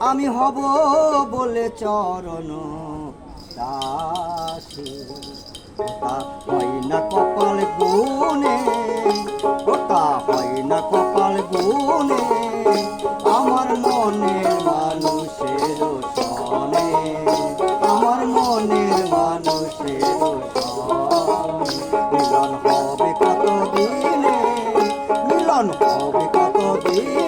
আমি হব বলে চরণ দাসী। হয় না কপাল গুনে কথা হয় না কপাল গুনে আমার মনের মানুষের সনে, আমার মনের মানুষের মিলন হবে কত দিনে মিলন হবে কত দিনে